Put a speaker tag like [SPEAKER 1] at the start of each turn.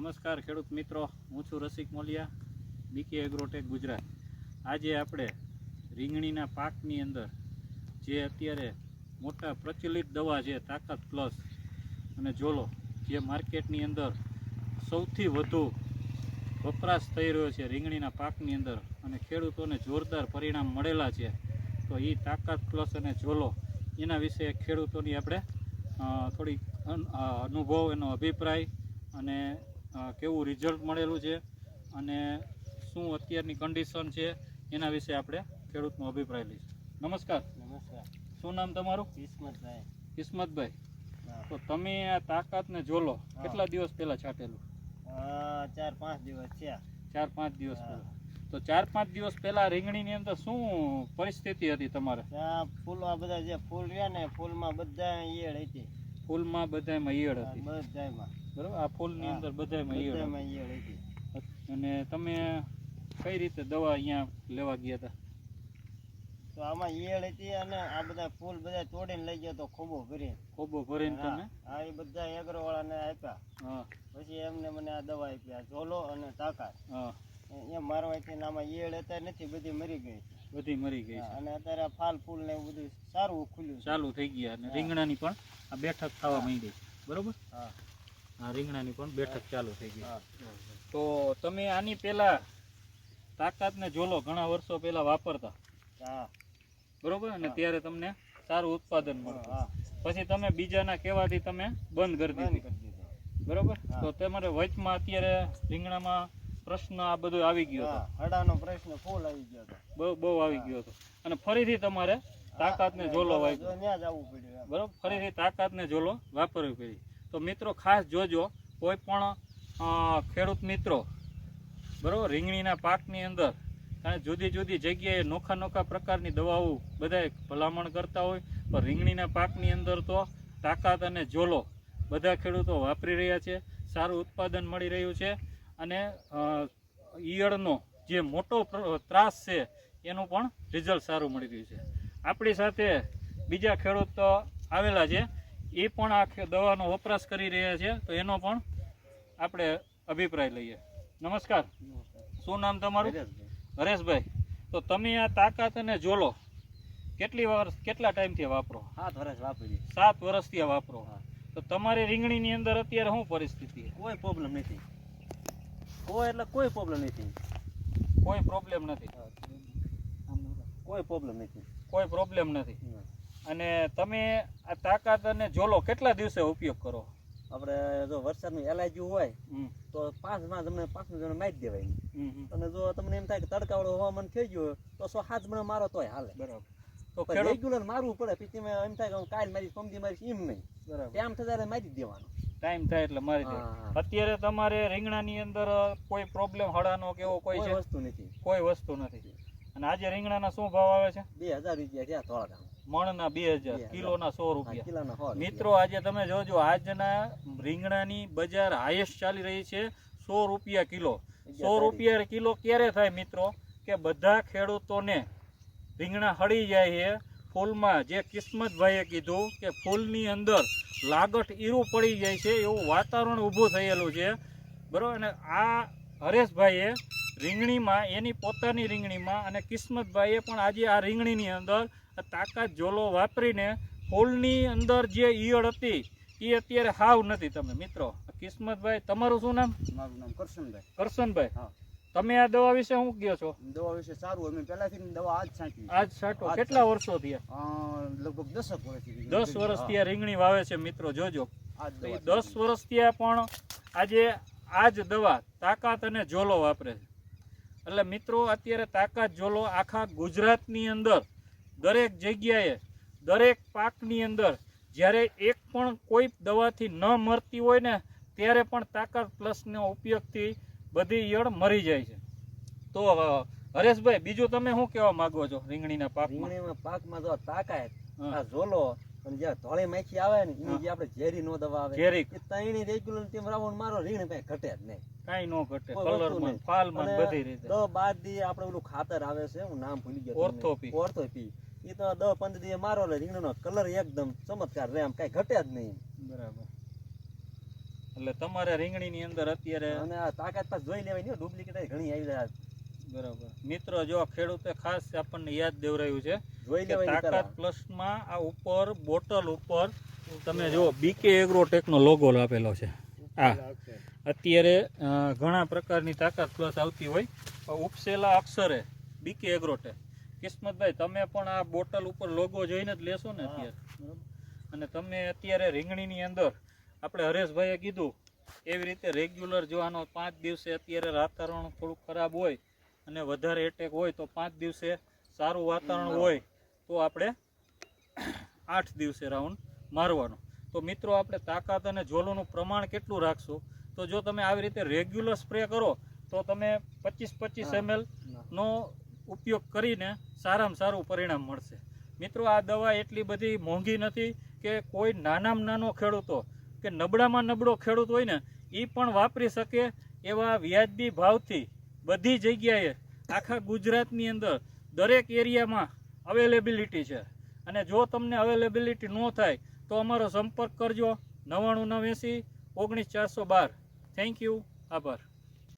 [SPEAKER 1] નમસ્કાર ખેડૂત મિત્રો, હું છું રસિક મોલિયા બીકે એગ્રોટેક ગુજરાત. આજે આપણે રીંગણીના પાકની અંદર જે અત્યારે મોટા પ્રચલિત દવા છે, તાકાત પ્લસ અને જોલો, જે માર્કેટની અંદર સૌથી વધુ વપરાશ થઈ રહ્યો છે રીંગણીના પાકની અંદર અને ખેડૂતોને જોરદાર પરિણામ મળેલા છે, તો એ તાકાત પ્લસ અને જોલો, એના વિશે ખેડૂતોની આપણે થોડી અનુભવ, એનો અભિપ્રાય અને કેવું રિઝલ્ટ મળેલું છે અને શું અત્યારની કન્ડિશન છે એના વિશે આપણે ખેડૂતનો અભિપ્રાય લઈશું. નમસ્કાર.
[SPEAKER 2] નમસ્કાર.
[SPEAKER 1] શું નામ તમારું?
[SPEAKER 2] કિસ્મતભાઈ
[SPEAKER 1] કિસ્મતભાઈ તો તમે આ તાકાતને જોલો. કેટલા દિવસ પહેલા છાંટેલું?
[SPEAKER 2] ચાર પાંચ દિવસ થયા.
[SPEAKER 1] ચાર પાંચ દિવસ પહેલા. તો ચાર પાંચ દિવસ પહેલા રીંગણીની અંદર શું પરિસ્થિતિ હતી તમારે?
[SPEAKER 2] ફૂલમાં બધા જે ફૂલ રહ્યા ને ફૂલમાં બધા ઈયળ હતી.
[SPEAKER 1] ફૂલમાં બધામાં ઈયળ હતી.
[SPEAKER 2] બધામાં
[SPEAKER 1] બરોબર? આ ફૂલની અંદર બધામાં ઈયળ
[SPEAKER 2] ઈયળ હતી
[SPEAKER 1] હતી. અને તમે કઈ રીતે દવા અહીંયા લેવા ગયા હતા?
[SPEAKER 2] તો આમાં ઈયળ હતી અને આ બધા ફૂલ બધા તોડીને લઈ ગયો તો ખોબો ભરી
[SPEAKER 1] ખોબો ભરીને તમે?
[SPEAKER 2] આ એ બધા એગ્રો વાળાને આપ્યા.
[SPEAKER 1] હા.
[SPEAKER 2] પછી એમને મને આ દવા આપી આ ઝોલો અને તાકાત.
[SPEAKER 1] હા.
[SPEAKER 2] એ મારવાથી આમાં ઈયળ અત્યારે નથી બધી મરી ગઈ
[SPEAKER 1] બધી મરી ગઈ છે.
[SPEAKER 2] અને અત્યારે આ ફાલ ફૂલ ને એવું બધું સારું ખુલ્યું
[SPEAKER 1] ચાલુ થઈ ગયા. અને
[SPEAKER 2] હા.
[SPEAKER 1] રીંગણાની પણ આ બેઠક થવા
[SPEAKER 2] હા.
[SPEAKER 1] માંડી. બરોબર?
[SPEAKER 2] હા.
[SPEAKER 1] રીંગણાની પણ બેઠક ચાલુ થઈ ગઈ. તો તમે આની પહેલા તાકાત ને જોલો ઘણા વર્ષો પહેલા વાપરતા.
[SPEAKER 2] હા.
[SPEAKER 1] બરોબર? અને ત્યારે તમને સારું ઉત્પાદન મળતું. પછી તમે બીજાના કહેવાથી તમે બંધ કરી દીધી. બરોબર? તો તમારે વચમાં અત્યારે રીંગણામાં પ્રશ્ન આ બધું આવી ગયો હતો.
[SPEAKER 2] હડાનો પ્રશ્ન ફૂલ આવી ગયો હતો.
[SPEAKER 1] બહુ બહુ આવી ગયો હતો. અને ફરીથી તમારે તાકાત ને
[SPEAKER 2] હા,
[SPEAKER 1] જોલો
[SPEAKER 2] આવવું પડ્યું
[SPEAKER 1] બરોબર? ફરીથી તાકાત ને જોલો વાપરવી પડી તો મિત્રો ખાસ જોજો, કોઈ પણ ખેડૂત મિત્રો, બરોબર, રીંગણીના પાકની અંદર કારણ જુદી જુદી જગ્યાએ નોખા નોખા પ્રકારની દવાઓ બધાય ભલામણ કરતા હોય, પણ રીંગણીના પાકની અંદર તો તાકાત અને જોલો બધા ખેડૂતો વાપરી રહ્યા છે, સારું ઉત્પાદન મળી રહ્યું છે અને ઈયળનો જે મોટો ત્રાસ છે, એનું પણ રિઝલ્ટ સારું મળી રહ્યું છે. આપણી સાથે બીજા ખેડૂત આવેલા છે એ પણ આ દવાનો વપરાશ કરી રહ્યા છે તો એનો પણ આપણે અભિપ્રાય લઈએ. નમસ્કાર. શું નામ તમારું? હરેશભાઈ. તો તમે આ તાકાત અને જોલો કેટલી વર્ષ કેટલા ટાઈમથી વાપરો?
[SPEAKER 2] સાત વર્ષ વાપરી
[SPEAKER 1] સાત વર્ષથી વાપરો.
[SPEAKER 2] હા.
[SPEAKER 1] તો તમારી રીંગણીની અંદર અત્યારે શું પરિસ્થિતિ?
[SPEAKER 2] કોઈ પ્રોબ્લેમ નથી. કોઈ એટલે કોઈ પ્રોબ્લેમ નથી.
[SPEAKER 1] કોઈ પ્રોબ્લેમ નથી?
[SPEAKER 2] કોઈ પ્રોબ્લેમ નથી.
[SPEAKER 1] કોઈ પ્રોબ્લેમ નથી? અને તમે આ તાકાત અને જોલો કેટલા દિવસે ઉપયોગ કરો?
[SPEAKER 2] આપણે જો વરસાદનું એલાયજુ હોય તો પાંચમાં તમને પાંચ જણ મારી દેવાય. અને જો તમને એમ થાય કે તડકાવાળું હવામાન થઈ ગયું તો સો હાથ મહિના મારો તોય હાલે.
[SPEAKER 1] બરાબર. તો
[SPEAKER 2] રેગ્યુલર મારવું પડે પછી તમે એમ થાય કે હું કાલ મારી સમજી મારી એમ નહીં.
[SPEAKER 1] બરાબર.
[SPEAKER 2] ટાઈમ થતા મારી દેવાનું.
[SPEAKER 1] ટાઈમ થાય એટલે મારી દે. અત્યારે તમારે રીંગણાની અંદર કોઈ પ્રોબ્લેમ હડાનો કે એવો કોઈ
[SPEAKER 2] વસ્તુ નથી.
[SPEAKER 1] કોઈ વસ્તુ નથી. અને આજે રીંગણાના શું ભાવ આવે છે?
[SPEAKER 2] બે હજાર રૂપિયા થયા થોડા
[SPEAKER 1] મણના બે હજાર. કિલોના સો રૂપિયા. મિત્રો આજે તમે જોજો આજના રીંગણાની બજાર હાઈએસ્ટ ચાલી રહી છે સો રૂપિયા કિલો. સો રૂપિયા કિલો ક્યારે થાય મિત્રો? કે બધા ખેડૂતોને રીંગણા હળી જાય છે. ફૂલમાં જે કિસ્મતભાઈએ કીધું કે ફૂલની અંદર લાગટ ઈરું પડી જાય છે એવું વાતાવરણ ઊભું થયેલું છે. બરોબર? અને આ હરેશભાઈએ રીંગણીમાં એની પોતાની રીંગણીમાં અને કિસ્મતભાઈએ પણ આજે આ રીંગણીની અંદર તાકાત જોલો વાપરીને ફૂલની અંદર જે ઈયળ હતી એ અત્યારે હાવ નથી તમે. મિત્રો કિસ્મતભાઈ તમારું શું નામ?
[SPEAKER 2] મારું નામ કરશનભાઈ.
[SPEAKER 1] કરશનભાઈ.
[SPEAKER 2] હા.
[SPEAKER 1] તમે આ દવા વિશે શું કહો છો?
[SPEAKER 2] દવા વિશે સારું અમે પહેલાથી દવા આજ છાંટી
[SPEAKER 1] આજ છાંટો. કેટલા વર્ષો થયા?
[SPEAKER 2] લગભગ દસક વર્ષથી
[SPEAKER 1] દસ વર્ષથી આ રીંગણી વાવે છે મિત્રો જોજો. દસ વર્ષ થયા પણ આજે આ જ દવા તાકાત અને જોલો વાપરે છે. એટલે મિત્રો અત્યારે તાકાત જોલો આખા ગુજરાતની અંદર દરેક જગ્યાએ દરેક પાકની અંદર જ્યારે એક પણ કોઈ દવાથી ન મરતી હોય ને ત્યારે પણ તાકાત પ્લસનો ઉપયોગથી બધી ઈયળ મરી જાય છે. તો હરેશભાઈ બીજું તમે શું કહેવા માંગો છો રીંગણીના પાક
[SPEAKER 2] રીંગણીના પાકમાં જો તાકાત આ ઝોલો અને જે ધોળી માખી આવે ને એની જે આપણે ઝેરી નો દવા આવે
[SPEAKER 1] ઝેરી.
[SPEAKER 2] એ તઈની રેગ્યુલર તેમ રાવણ મારો રીંગણ કઈ ઘટે જ નહીં.
[SPEAKER 1] કઈ નો ઘટે કલરમાં. ફાલમાં બધી રીતે.
[SPEAKER 2] તો બાદ દી આપણે ઓલું ખાતર આવે છે હું નામ ભૂલી ગયો
[SPEAKER 1] ઓર્થોપી.
[SPEAKER 2] ઓર્થોપી. એ તો દસ પંદર દિવસ મારો એટલે રીંગણનો કલર એકદમ ચમત્કાર રહે આમ કઈ ઘટે જ નહીં.
[SPEAKER 1] બરાબર. એટલે તમારે રીંગણીની અંદર અત્યારે
[SPEAKER 3] અને આ તાકાત પાસ જોઈ લેવાય નહીં ડુપ્લિકેટ ઘણી આવી રહ્યા
[SPEAKER 1] બરાબર. મિત્રો જો ખેડૂતે ખાસ આપણને યાદ દેવરાયું છે
[SPEAKER 3] જોઈ લેવાય
[SPEAKER 1] તાકાત. પ્લસમાં આ ઉપર બોટલ ઉપર તમે જુઓ બીકે એગ્રોટેકનો લોગો આપેલો છે. આ. અત્યારે ઘણા પ્રકારની તાકાત પ્લસ આવતી હોય. ઉપસેલા અક્ષરે બીકે એગ્રોટેક કિસ્મતભાઈ તમે પણ આ બોટલ ઉપર લોગો જોઈને જ લેશો ને અત્યારે. અને તમે અત્યારે રીંગણીની અંદર આપણે હરેશભાઈએ કીધું એવી રીતે રેગ્યુલર જો આનો પાંચ દિવસે અત્યારે વાતાવરણ થોડુંક ખરાબ હોય અને વધારે એટેક હોય તો પાંચ દિવસે સારું વાતાવરણ હોય તો આપણે આઠ દિવસે રાઉન્ડ મારવાનો. તો મિત્રો આપણે તાકાત અને જોલોનું પ્રમાણ કેટલું રાખશું? તો જો તમે આવી રીતે રેગ્યુલર સ્પ્રે કરો તો તમે પચીસ પચીસ. એમએલ નો ઉપયોગ કરીને સારામાં સારું પરિણામ મળશે. મિત્રો, આ દવા એટલી બધી મોંઘી નથી કે કોઈ નાનામાં નાનો ખેડૂતો કે નબળામાં નબળો ખેડૂત હોય ને એ પણ વાપરી શકે એવા વ્યાજબી ભાવથી બધી જગ્યાએ આખા ગુજરાતની અંદર દરેક એરિયામાં અવેલેબિલિટી છે. અને જો તમને અવેલેબિલિટી ન થાય, તો અમારો સંપર્ક કરજો નવ્વાણું નવ એંસી ઓગણીસ ચારસો બાર. થેન્ક યુ આભાર.